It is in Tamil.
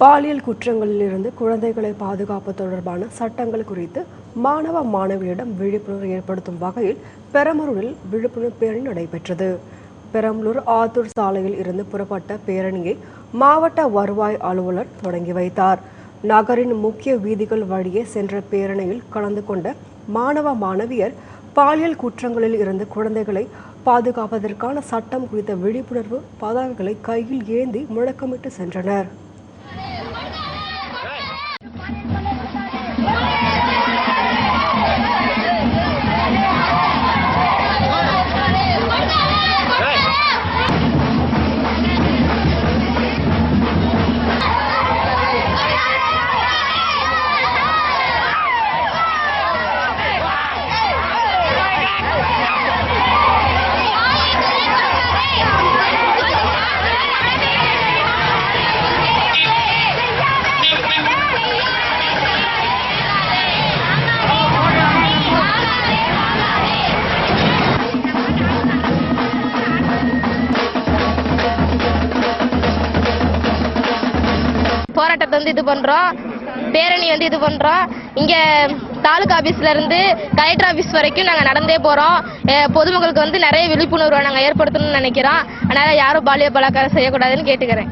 பாலியல் குற்றங்களில் இருந்து குழந்தைகளை பாதுகாப்பு தொடர்பான சட்டங்கள் குறித்து மாணவ மாணவியரிடம் விழிப்புணர்வு ஏற்படுத்தும் வகையில் பெரம்பலூரில் விழிப்புணர்வு பேரணி நடைபெற்றது. பெரம்பலூர் ஆத்தூர் சாலையில் இருந்து புறப்பட்ட பேரணியை மாவட்ட வருவாய் அலுவலர் தொடங்கி வைத்தார். நகரின் முக்கிய வீதிகள் வழியே சென்ற பேரணியில் கலந்து கொண்ட மாணவ மாணவியர் பாலியல் குற்றங்களில் இருந்து குழந்தைகளை பாதுகாப்பதற்கான சட்டம் குறித்த விழிப்புணர்வு பதாகைகளை கையில் ஏந்தி முழக்கமிட்டு சென்றனர். போராட்டத்தை வந்து இது பண்றோம். பேரணி வந்து இது பண்றோம். இங்க தாலுகா ஆபீஸ்ல இருந்து கலெக்டர் ஆபீஸ் வரைக்கும் நாங்க நடந்தே போறோம். பொதுமக்களுக்கு வந்து நிறைய விழிப்புணர்வை நாங்க ஏற்படுத்தணும்னு நினைக்கிறோம். அதனால யாரும் பாலியல் பலாக்காரம் செய்யக்கூடாதுன்னு கேட்டுக்கிறேன்.